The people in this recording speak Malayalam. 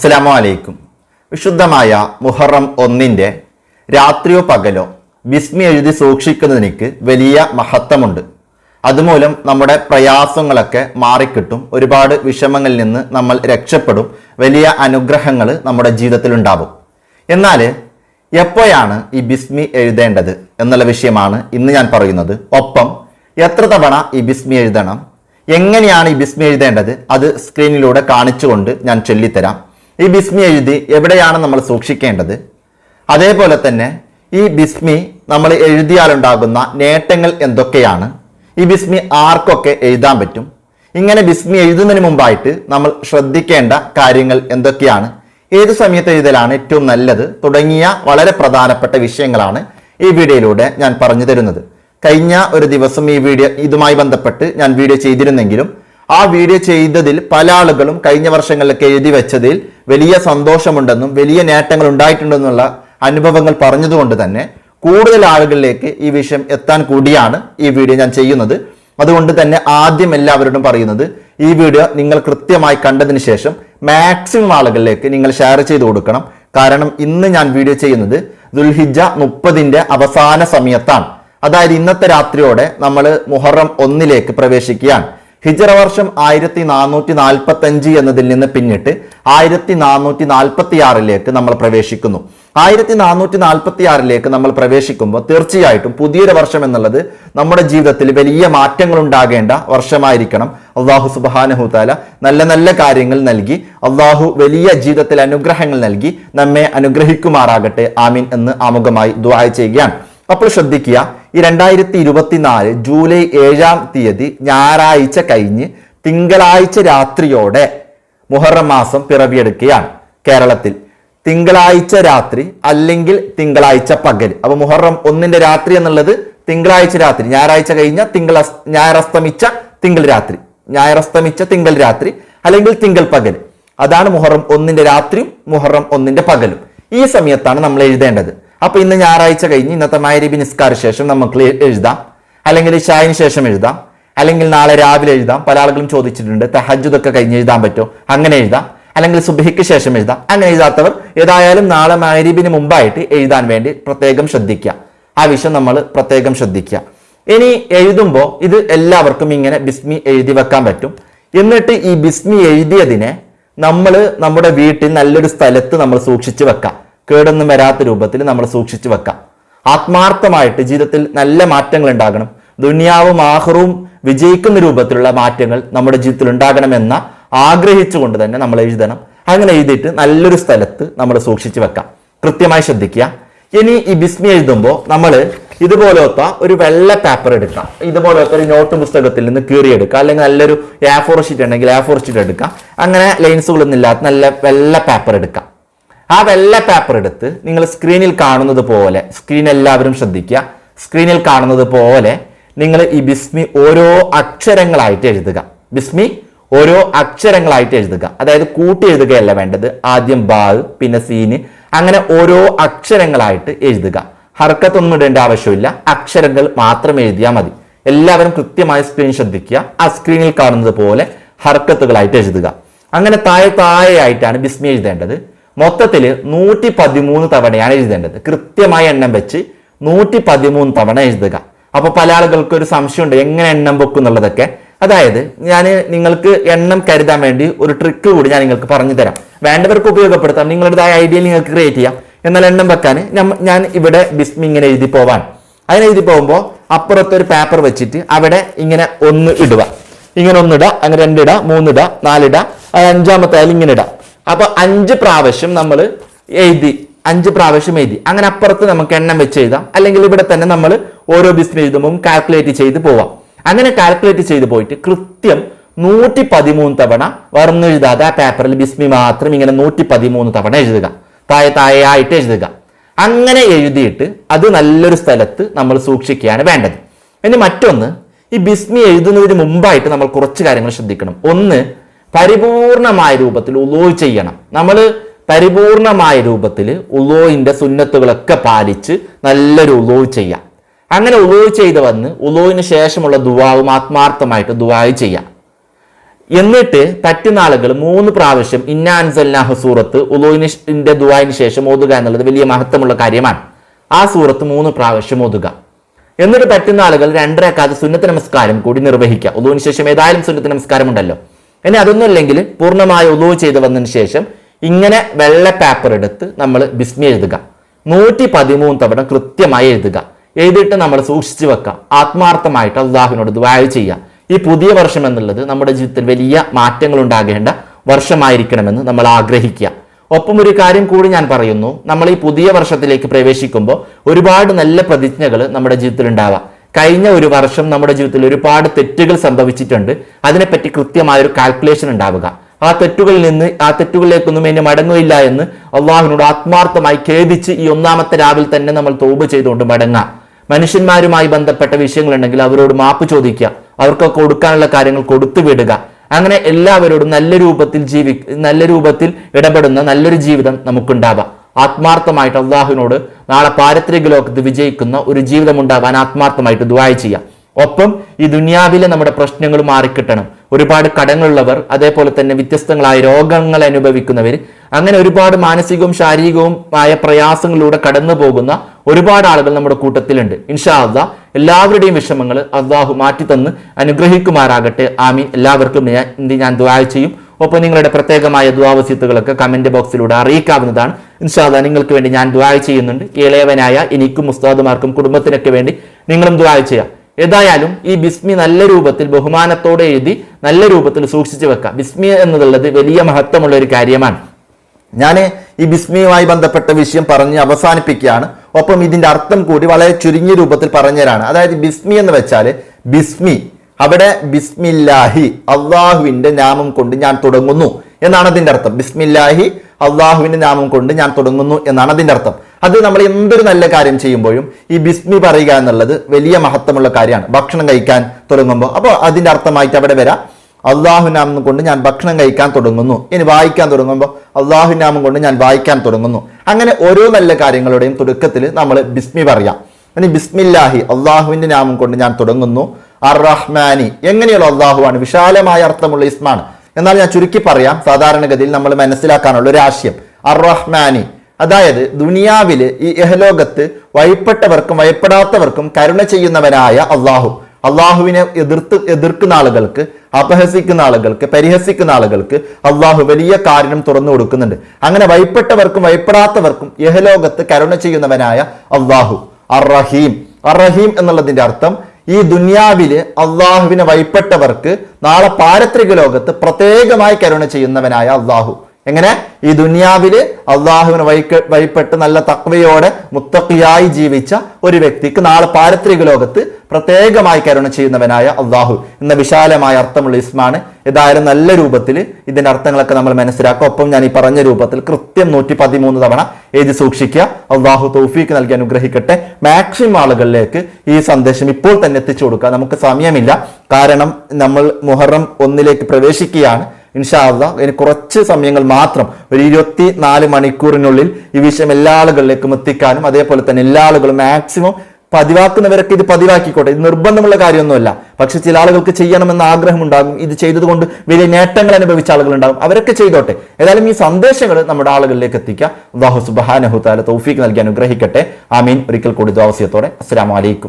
അസ്സലാമു അലൈക്കും വിശുദ്ധമായ മുഹറം ഒന്നിന്റെ രാത്രിയോ പകലോ ബിസ്മി എഴുതി സൂക്ഷിക്കുന്നതിനിക്ക് വലിയ മഹത്വമുണ്ട്. അതുമൂലം നമ്മുടെ പ്രയാസങ്ങളൊക്കെ മാറിക്കിട്ടും ഒരുപാട് വിഷമങ്ങളിൽ നിന്ന് നമ്മൾ രക്ഷപ്പെടും വലിയ അനുഗ്രഹങ്ങൾ നമ്മുടെ ജീവിതത്തിൽ ഉണ്ടാവും എന്നാൽ എപ്പോഴാണ് ഈ ബിസ്മി എഴുതേണ്ടത് എന്നുള്ള വിഷയമാണ് ഇന്ന് ഞാൻ പറയുന്നത്. ഒപ്പം എത്ര തവണ ഈ ബിസ്മി എഴുതണം എങ്ങനെയാണ് ഈ ബിസ്മി എഴുതേണ്ടത് അത് സ്ക്രീനിലൂടെ കാണിച്ചുകൊണ്ട് ഞാൻ ചൊല്ലിത്തരാം. ഈ ബിസ്മി എഴുതി എവിടെയാണ് നമ്മൾ സൂക്ഷിക്കേണ്ടത്? അതേപോലെ തന്നെ ഈ ബിസ്മി നമ്മൾ എഴുതിയാലുണ്ടാകുന്ന നേട്ടങ്ങൾ എന്തൊക്കെയാണ്? ഈ ബിസ്മി ആർക്കൊക്കെ എഴുതാൻ പറ്റും? ഇങ്ങനെ ബിസ്മി എഴുതുന്നതിന് മുമ്പായിട്ട് നമ്മൾ ശ്രദ്ധിക്കേണ്ട കാര്യങ്ങൾ എന്തൊക്കെയാണ്? ഏത് സമയത്ത് എഴുതലാണ് ഏറ്റവും നല്ലത്? തുടങ്ങിയ വളരെ പ്രധാനപ്പെട്ട വിഷയങ്ങളാണ് ഈ വീഡിയോയിലൂടെ ഞാൻ പറഞ്ഞു തരുന്നത്. കഴിഞ്ഞ ഒരു ദിവസം ഈ വീഡിയോ ഇതുമായി ബന്ധപ്പെട്ട് ഞാൻ വീഡിയോ ചെയ്തിരുന്നെങ്കിലും ആ വീഡിയോ ചെയ്തതിൽ പല ആളുകളും കഴിഞ്ഞ വർഷങ്ങളിലൊക്കെ എഴുതി വെച്ചതിൽ വലിയ സന്തോഷമുണ്ടെന്നും വലിയ നേട്ടങ്ങൾ ഉണ്ടായിട്ടുണ്ടെന്നുള്ള അനുഭവങ്ങൾ പറഞ്ഞതുകൊണ്ട് തന്നെ കൂടുതൽ ആളുകളിലേക്ക് ഈ വിഷയം എത്താൻ കൂടിയാണ് ഈ വീഡിയോ ഞാൻ ചെയ്യുന്നത്. അതുകൊണ്ട് തന്നെ ആദ്യം എല്ലാവരോടും പറയുന്നത് ഈ വീഡിയോ നിങ്ങൾ കൃത്യമായി കണ്ടതിന് ശേഷം മാക്സിമം ആളുകളിലേക്ക് നിങ്ങൾ ഷെയർ ചെയ്ത് കൊടുക്കണം. കാരണം ഇന്ന് ഞാൻ വീഡിയോ ചെയ്യുന്നത് ദുൽഹിജ മുപ്പതിന്റെ അവസാന സമയത്താണ്. അതായത് ഇന്നത്തെ രാത്രിയോടെ നമ്മൾ മുഹറം ഒന്നിലേക്ക് പ്രവേശിക്കുകയാണ്. ഹിജറ വർഷം ആയിരത്തി നാനൂറ്റി നാൽപ്പത്തി അഞ്ച് എന്നതിൽ നിന്ന് പിന്നിട്ട് ആയിരത്തി നാനൂറ്റി നാൽപ്പത്തി ആറിലേക്ക് നമ്മൾ പ്രവേശിക്കുന്നു. ആയിരത്തി നാനൂറ്റി നാൽപ്പത്തി ആറിലേക്ക് നമ്മൾ പ്രവേശിക്കുമ്പോൾ തീർച്ചയായിട്ടും പുതിയൊരു വർഷം എന്നുള്ളത് നമ്മുടെ ജീവിതത്തിൽ വലിയ മാറ്റങ്ങൾ ഉണ്ടാകേണ്ട വർഷമായിരിക്കണം. അള്ളാഹു സുബാനഹുതാല നല്ല നല്ല കാര്യങ്ങൾ നൽകി അള്ളാഹു വലിയ ജീവിതത്തിൽ അനുഗ്രഹങ്ങൾ നൽകി നമ്മെ അനുഗ്രഹിക്കുമാറാകട്ടെ. ആമീൻ എന്ന് ആമുഖമായി ദുആ ചെയ്യുകയാണ്. അപ്പോൾ ശ്രദ്ധിക്കുക ഈ രണ്ടായിരത്തി ഇരുപത്തിനാല് ജൂലൈ ഏഴാം തീയതി ഞായറാഴ്ച കഴിഞ്ഞ് തിങ്കളാഴ്ച രാത്രിയോടെ മുഹറം മാസം പിറവിയെടുക്കുകയാണ് കേരളത്തിൽ. തിങ്കളാഴ്ച രാത്രി അല്ലെങ്കിൽ തിങ്കളാഴ്ച പകൽ. അപ്പൊ മുഹറം ഒന്നിന്റെ രാത്രി എന്നുള്ളത് തിങ്കളാഴ്ച രാത്രി. ഞായറാഴ്ച കഴിഞ്ഞ തിങ്കൾ ഞായറസ്തമിച്ച തിങ്കൾ രാത്രി. ഞായറസ്തമിച്ച തിങ്കൾ രാത്രി അല്ലെങ്കിൽ തിങ്കൾ പകൽ. അതാണ് മുഹറം ഒന്നിന്റെ രാത്രിയും മുഹറം ഒന്നിന്റെ പകലും. ഈ സമയത്താണ് നമ്മൾ എഴുതേണ്ടത്. അപ്പൊ ഇന്ന് ഞായറാഴ്ച കഴിഞ്ഞ് ഇന്നത്തെ മായരീബി നിസ്കാര ശേഷം നമുക്ക് എഴുതാം. അല്ലെങ്കിൽ ഷായിന് ശേഷം എഴുതാം. അല്ലെങ്കിൽ നാളെ രാവിലെ എഴുതാം. പല ആളുകളും ചോദിച്ചിട്ടുണ്ട് തഹജുദൊക്കെ കഴിഞ്ഞ് എഴുതാൻ പറ്റുമോ അങ്ങനെ എഴുതാം. അല്ലെങ്കിൽ സുബഹിക്ക് ശേഷം എഴുതാം. അങ്ങനെ എഴുതാത്തവർ ഏതായാലും നാളെ മൈരീബിന് മുമ്പായിട്ട് എഴുതാൻ വേണ്ടി പ്രത്യേകം ശ്രദ്ധിക്കുക. ആ വിഷയം നമ്മൾ പ്രത്യേകം ശ്രദ്ധിക്കുക. ഇനി എഴുതുമ്പോൾ ഇത് എല്ലാവർക്കും ഇങ്ങനെ ബിസ്മി എഴുതി വെക്കാൻ പറ്റും. എന്നിട്ട് ഈ ബിസ്മി എഴുതിയതിനെ നമ്മൾ നമ്മുടെ വീട്ടിൽ നല്ലൊരു സ്ഥലത്ത് നമ്മൾ സൂക്ഷിച്ചു വെക്കാം. കേടൊന്നും വരാത്ത രൂപത്തിൽ നമ്മൾ സൂക്ഷിച്ചു വെക്കാം. ആത്മാർത്ഥമായിട്ട് ജീവിതത്തിൽ നല്ല മാറ്റങ്ങൾ ഉണ്ടാകണം. ദുനിയാവും ആഹ്റവും വിജയിക്കുന്ന രൂപത്തിലുള്ള മാറ്റങ്ങൾ നമ്മുടെ ജീവിതത്തിൽ ഉണ്ടാകണമെന്ന ആഗ്രഹിച്ചുകൊണ്ട് തന്നെ നമ്മൾ എഴുതണം. അങ്ങനെ എഴുതിയിട്ട് നല്ലൊരു സ്ഥലത്ത് നമ്മൾ സൂക്ഷിച്ചു വെക്കാം. കൃത്യമായി ശ്രദ്ധിക്കുക. ഇനി ഈ ബിസ്മി എഴുതുമ്പോൾ നമ്മൾ ഇതുപോലത്തെ ഒരു വെള്ള പേപ്പർ എടുക്കാം. ഇതുപോലത്തെ ഒരു നോട്ട് പുസ്തകത്തിൽ നിന്ന് കീറിയെടുക്കുക അല്ലെങ്കിൽ നല്ലൊരു എ ഫോർ ഷീറ്റ് ഉണ്ടെങ്കിൽ എ ഫോർ ഷീറ്റ് എടുക്കാം. അങ്ങനെ ലൈൻസുകളൊന്നും ഇല്ലാത്ത നല്ല വെള്ള പേപ്പർ എടുക്കാം. ആ വെള്ള പേപ്പർ എടുത്ത് നിങ്ങൾ സ്ക്രീനിൽ കാണുന്നത് പോലെ സ്ക്രീൻ എല്ലാവരും ശ്രദ്ധിക്കുക. സ്ക്രീനിൽ കാണുന്നത് പോലെ നിങ്ങൾ ഈ ബിസ്മി ഓരോ അക്ഷരങ്ങളായിട്ട് എഴുതുക. ബിസ്മി ഓരോ അക്ഷരങ്ങളായിട്ട് എഴുതുക. അതായത് കൂട്ടി എഴുതുകയല്ല വേണ്ടത്. ആദ്യം ബാ പിന്നെ സീന് അങ്ങനെ ഓരോ അക്ഷരങ്ങളായിട്ട് എഴുതുക. ഹർക്കത്തൊന്നും ഇടേണ്ട ആവശ്യമില്ല. അക്ഷരങ്ങൾ മാത്രം എഴുതിയാൽ മതി. എല്ലാവരും കൃത്യമായി സ്ക്രീൻ ശ്രദ്ധിക്കുക. ആ സ്ക്രീനിൽ കാണുന്നത് പോലെ ഹർക്കത്തുകളായിട്ട് എഴുതുക. അങ്ങനെ താഴെ താഴെയായിട്ടാണ് ബിസ്മി എഴുതേണ്ടത്. മൊത്തത്തിൽ നൂറ്റി പതിമൂന്ന് തവണയാണ് എഴുതേണ്ടത്. കൃത്യമായ എണ്ണം വെച്ച് നൂറ്റി പതിമൂന്ന് തവണ എഴുതുക. അപ്പോൾ പല ആളുകൾക്ക് ഒരു സംശയമുണ്ട് എങ്ങനെ എണ്ണം വെക്കും എന്നുള്ളതൊക്കെ. അതായത് ഞാൻ നിങ്ങൾക്ക് എണ്ണം കരുതാൻ വേണ്ടി ഒരു ട്രിക്ക് കൂടി ഞാൻ നിങ്ങൾക്ക് പറഞ്ഞു തരാം. വേണ്ടവർക്ക് ഉപയോഗപ്പെടുത്താം നിങ്ങളുടേതായ ഐഡിയ നിങ്ങൾക്ക് ക്രിയേറ്റ് ചെയ്യാം. എന്നാൽ എണ്ണം വെക്കാൻ ഞാൻ ഇവിടെ ബിസ്മി ഇങ്ങനെ എഴുതി പോവാൻ അതിന് എഴുതി പോകുമ്പോൾ അപ്പുറത്ത് ഒരു പേപ്പർ വെച്ചിട്ട് അവിടെ ഇങ്ങനെ ഒന്ന് ഇടുക. ഇങ്ങനെ ഒന്നിടുക അങ്ങനെ രണ്ടിടുക മൂന്നിടുക നാലിടുക അഞ്ചാമത്തെ ആയാലും ഇങ്ങനെ ഇടാം അപ്പൊ അഞ്ച് പ്രാവശ്യം നമ്മൾ എഴുതി അഞ്ച് പ്രാവശ്യം എഴുതി. അങ്ങനെ അപ്പുറത്ത് നമുക്ക് എണ്ണം വെച്ച് എഴുതാം. അല്ലെങ്കിൽ ഇവിടെ തന്നെ നമ്മൾ ഓരോ ബിസ്മി എഴുതുമ്പോൾ കാൽക്കുലേറ്റ് ചെയ്ത് പോവാം. അങ്ങനെ കാൽക്കുലേറ്റ് ചെയ്ത് പോയിട്ട് കൃത്യം നൂറ്റി പതിമൂന്ന് തവണ വർണെഴുതാതെ ആ പേപ്പറിൽ ബിസ്മി മാത്രം ഇങ്ങനെ നൂറ്റി പതിമൂന്ന് തവണ എഴുതുക. താഴെ താഴെ ആയിട്ട് എഴുതുക. അങ്ങനെ എഴുതിയിട്ട് അത് നല്ലൊരു സ്ഥലത്ത് നമ്മൾ സൂക്ഷിക്കുകയാണ് വേണ്ടത്. ഇനി മറ്റൊന്ന് ഈ ബിസ്മി എഴുതുന്നതിന് മുമ്പായിട്ട് നമ്മൾ കുറച്ച് കാര്യങ്ങൾ ശ്രദ്ധിക്കണം. ഒന്ന് പരിപൂർണമായ രൂപത്തിൽ ഉലോ ചെയ്യണം. നമ്മൾ പരിപൂർണമായ രൂപത്തിൽ ഉലോയിന്റെ സുന്നത്തുകളൊക്കെ പാലിച്ച് നല്ലൊരു ഉലോ ചെയ്യാം. അങ്ങനെ ഉലോ ചെയ്ത് വന്ന് ഉലോയിന് ശേഷമുള്ള ദുവാവും ആത്മാർത്ഥമായിട്ട് ദുവായി ചെയ്യാം. എന്നിട്ട് തറ്റുനാളുകൾ മൂന്ന് പ്രാവശ്യം ഇന്നാൻസല്ലാഹു സൂറത്ത് ഉലോയിന്റെ ദുവായിന് ശേഷം ഓതുക എന്നുള്ളത് വലിയ മഹത്വമുള്ള കാര്യമാണ്. ആ സൂറത്ത് മൂന്ന് പ്രാവശ്യം ഓതുക. എന്നിട്ട് പറ്റുന്ന ആളുകൾ രണ്ടരക്കാതെ സുന്നത്ത് നമസ്കാരം കൂടി നിർവഹിക്കുക. ഉദുവിന് ശേഷം ഏതായാലും സുന്നത്ത് നമസ്കാരം ഉണ്ടല്ലോ ഇനി അതൊന്നും ഇല്ലെങ്കിൽ പൂർണമായ ഉദു ചെയ്ത് വന്നതിന് ശേഷം ഇങ്ങനെ വെള്ള പേപ്പർ എടുത്ത് നമ്മൾ ബിസ്മി എഴുതുക. നൂറ്റി പതിമൂന്ന് തവണ കൃത്യമായി എഴുതുക. എഴുതിയിട്ട് നമ്മൾ സൂക്ഷിച്ചു വെക്കുക. ആത്മാർത്ഥമായിട്ട് അള്ളാഹുവിനോട് ദ്വായ ചെയ്യുക. ഈ പുതിയ വർഷം എന്നുള്ളത് നമ്മുടെ ജീവിതത്തിൽ വലിയ മാറ്റങ്ങൾ ഉണ്ടാകേണ്ട വർഷമായിരിക്കണമെന്ന് നമ്മൾ ആഗ്രഹിക്കുക. ഒപ്പം ഒരു കാര്യം കൂടി ഞാൻ പറയുന്നു. നമ്മൾ ഈ പുതിയ വർഷത്തിലേക്ക് പ്രവേശിക്കുമ്പോൾ ഒരുപാട് നല്ല പ്രതിജ്ഞകൾ നമ്മുടെ ജീവിതത്തിൽ ഉണ്ടാവാം. കഴിഞ്ഞ ഒരു വർഷം നമ്മുടെ ജീവിതത്തിൽ ഒരുപാട് തെറ്റുകൾ സംഭവിച്ചിട്ടുണ്ട്. അതിനെപ്പറ്റി കൃത്യമായ ഒരു കാൽക്കുലേഷൻ ഉണ്ടാവുക. ആ തെറ്റുകളിൽ നിന്ന് ആ തെറ്റുകളിലേക്കൊന്നും എന്നെ മടങ്ങുകയില്ല എന്ന് അള്ളാഹുവിനോട് ആത്മാർത്ഥമായി ഖേദിച്ച് ഈ ഒന്നാമത്തെ രാവിൽ തന്നെ നമ്മൾ തോപ് ചെയ്തുകൊണ്ട് മടങ്ങാം. മനുഷ്യന്മാരുമായി ബന്ധപ്പെട്ട വിഷയങ്ങളുണ്ടെങ്കിൽ അവരോട് മാപ്പ് ചോദിക്കുക. അവർക്ക് കൊടുക്കാനുള്ള കാര്യങ്ങൾ കൊടുത്തു വിടുക. അങ്ങനെ എല്ലാവരോടും നല്ല രൂപത്തിൽ ജീവി നല്ല രൂപത്തിൽ ഇടപെടുന്ന നല്ലൊരു ജീവിതം നമുക്കുണ്ടാവാം. ആത്മാർത്ഥമായിട്ട് അള്ളാഹുവിനോട് നാളെ പാരിത്രിക ലോകത്ത് വിജയിക്കുന്ന ഒരു ജീവിതം ഉണ്ടാവാൻ ആത്മാർത്ഥമായിട്ട് ദ്വായ ചെയ്യാം. ഒപ്പം ഈ ദുനിയാവിലെ നമ്മുടെ പ്രശ്നങ്ങൾ മാറിക്കിട്ടണം. ഒരുപാട് കടങ്ങളുള്ളവർ അതേപോലെ തന്നെ വ്യത്യസ്തങ്ങളായ രോഗങ്ങൾ അനുഭവിക്കുന്നവർ അങ്ങനെ ഒരുപാട് മാനസികവും ശാരീരികവും ആയ പ്രയാസങ്ങളിലൂടെ കടന്നു പോകുന്ന ഒരുപാട് ആളുകൾ നമ്മുടെ കൂട്ടത്തിലുണ്ട്. ഇൻഷാ അള്ളാ എല്ലാവരുടെയും വിഷമങ്ങൾ അള്ളാഹു മാറ്റി തന്ന് അനുഗ്രഹിക്കുമാറാകട്ടെ. ആമീൻ. എല്ലാവർക്കും ഞാൻ ഞാൻ ദ്വായ ചെയ്യും. ഒപ്പം നിങ്ങളുടെ പ്രത്യേകമായ ദ്വാവസ്യത്തുകളൊക്കെ കമന്റ് ബോക്സിലൂടെ അറിയിക്കാവുന്നതാണ്. ഇൻഷാല്ല നിങ്ങൾക്ക് വേണ്ടി ഞാൻ ദ്വായ ചെയ്യുന്നുണ്ട്. ഇളയവനായ എനിക്കും ഉസ്താദുമാർക്കും കുടുംബത്തിനൊക്കെ വേണ്ടി നിങ്ങളും ദ്വായ ചെയ്യാം ഏതായാലും ഈ ബിസ്മി നല്ല രൂപത്തിൽ ബഹുമാനത്തോടെ എഴുതി നല്ല രൂപത്തിൽ സൂക്ഷിച്ചു വെക്കാം ബിസ്മി എന്നുള്ളത് വലിയ മഹത്വമുള്ള ഒരു കാര്യമാണ്. ഞാൻ ഈ ബിസ്മിയുമായി ബന്ധപ്പെട്ട വിഷയം പറഞ്ഞ് അവസാനിപ്പിക്കുകയാണ്. ഒപ്പം ഇതിന്റെ അർത്ഥം കൂടി വളരെ ചുരുങ്ങിയ രൂപത്തിൽ പറഞ്ഞുതരാണ്. അതായത് ബിസ്മി എന്ന് വെച്ചാൽ ബിസ്മി. അവിടെ ബിസ്മില്ലാഹി അള്ളാഹുവിന്റെ നാമം കൊണ്ട് ഞാൻ തുടങ്ങുന്നു എന്നാണ് അതിന്റെ അർത്ഥം. ബിസ്മില്ലാഹി അള്ളാഹുവിന്റെ നാമം കൊണ്ട് ഞാൻ തുടങ്ങുന്നു എന്നാണ് അതിന്റെ അർത്ഥം. അത് നമ്മൾ എന്തൊരു നല്ല കാര്യം ചെയ്യുമ്പോഴും ഈ ബിസ്മി പറയുക എന്നുള്ളത് വലിയ മഹത്വമുള്ള കാര്യമാണ്. ഭക്ഷണം കഴിക്കാൻ തുടങ്ങുമ്പോൾ. അപ്പോൾ അതിന്റെ അർത്ഥമായിട്ട് അവിടെ വരാം. അള്ളാഹു നാമം കൊണ്ട് ഞാൻ ഭക്ഷണം കഴിക്കാൻ തുടങ്ങുന്നു. ഇനി വായിക്കാൻ തുടങ്ങുമ്പോൾ അള്ളാഹു നാമം കൊണ്ട് ഞാൻ വായിക്കാൻ തുടങ്ങുന്നു. അങ്ങനെ ഓരോ നല്ല കാര്യങ്ങളുടെയും തുടക്കത്തിൽ നമ്മൾ ബിസ്മി പറയാം. ഇനി ബിസ്മില്ലാഹി അള്ളാഹുവിന്റെ നാമം കൊണ്ട് ഞാൻ തുടങ്ങുന്നു. അർ റഹ്മാനി എങ്ങനെയുള്ള അള്ളാഹുവാണ്? വിശാലമായ അർത്ഥമുള്ള ഇസ്മാണ്. എന്നാൽ ഞാൻ ചുരുക്കി പറയാം. സാധാരണഗതിയിൽ നമ്മൾ മനസ്സിലാക്കാനുള്ള ഒരു ആശയം. അർ റഹ്മാനി അതായത് ദുനിയാവിൽ ഈ യഹലോകത്ത് വഴിപ്പെട്ടവർക്കും വഴിപ്പെടാത്തവർക്കും കരുണ ചെയ്യുന്നവനായ അള്ളാഹു. അള്ളാഹുവിനെ എതിർത്ത് എതിർക്കുന്ന ആളുകൾക്ക് അപഹസിക്കുന്ന ആളുകൾക്ക് പരിഹസിക്കുന്ന ആളുകൾക്ക് അള്ളാഹു വലിയ കാരണം തുറന്നു കൊടുക്കുന്നുണ്ട്. അങ്ങനെ വഴിപ്പെട്ടവർക്കും വഴിപ്പെടാത്തവർക്കും യഹലോകത്ത് കരുണ ചെയ്യുന്നവനായ അള്ളാഹു. അർ റഹീം അർ റഹീം എന്നുള്ളതിന്റെ അർത്ഥം ഈ ദുന്യാവിൽ അള്ളാഹുവിനെ വഴിപ്പെട്ടവർക്ക് നാളെ പാരത്രിക ലോകത്ത് പ്രത്യേകമായി കരുണ ചെയ്യുന്നവനായ അള്ളാഹു. എങ്ങനെ? ഈ ദുനിയാവിൽ അള്ളാഹുവിന് വഴിക്ക് വഴിപ്പെട്ട് നല്ല തക്വയോടെ മുത്തക്കിയായി ജീവിച്ച ഒരു വ്യക്തിക്ക് നാളെ പാരത്രിക ലോകത്ത് പ്രത്യേകമായി കരുണ ചെയ്യുന്നവനായ അള്ളാഹു എന്ന വിശാലമായ അർത്ഥമുള്ള ഇസ്മാണ്. ഏതായാലും നല്ല രൂപത്തിൽ ഇതിന്റെ അർത്ഥങ്ങളൊക്കെ നമ്മൾ മനസ്സിലാക്കുക. ഒപ്പം ഞാൻ ഈ പറഞ്ഞ രൂപത്തിൽ കൃത്യം നൂറ്റി പതിമൂന്ന് തവണ എഴുതി സൂക്ഷിക്കുക. അള്ളാഹു തൗഫീക്ക് നൽകി അനുഗ്രഹിക്കട്ടെ. മാക്സിമം ആളുകളിലേക്ക് ഈ സന്ദേശം ഇപ്പോൾ തന്നെ എത്തിച്ചു കൊടുക്കുക. നമുക്ക് സമയമില്ല. കാരണം നമ്മൾ മുഹറം ഒന്നിലേക്ക് പ്രവേശിക്കുകയാണ്. ഇൻഷാല്ല ഇനി കുറച്ച് സമയങ്ങൾ മാത്രം ഒരു ഇരുപത്തി നാല് മണിക്കൂറിനുള്ളിൽ ഈ വിഷയം എല്ലാ ആളുകളിലേക്കും എത്തിക്കാനും അതേപോലെ തന്നെ എല്ലാ ആളുകളും മാക്സിമം പതിവാക്കുന്നവരൊക്കെ ഇത് പതിവാക്കിക്കോട്ടെ. ഇത് നിർബന്ധമുള്ള കാര്യമൊന്നുമല്ല. പക്ഷെ ചില ആളുകൾക്ക് ചെയ്യണമെന്ന ആഗ്രഹമുണ്ടാകും. ഇത് ചെയ്തതുകൊണ്ട് വലിയ നേട്ടങ്ങൾ അനുഭവിച്ച ആളുകളുണ്ടാകും. അവരൊക്കെ ചെയ്തോട്ടെ. ഏതായാലും ഈ സന്ദേശങ്ങൾ നമ്മുടെ ആളുകളിലേക്ക് എത്തിക്കുക. അള്ളാഹു സുബാനഹു താല തൗഫീക്ക് നൽകി അനുഗ്രഹിക്കട്ടെ. ആമീൻ. ഒരിക്കൽ കൂടി ദ്വാവസ്യത്തോടെ അസ്സാം വലൈക്കും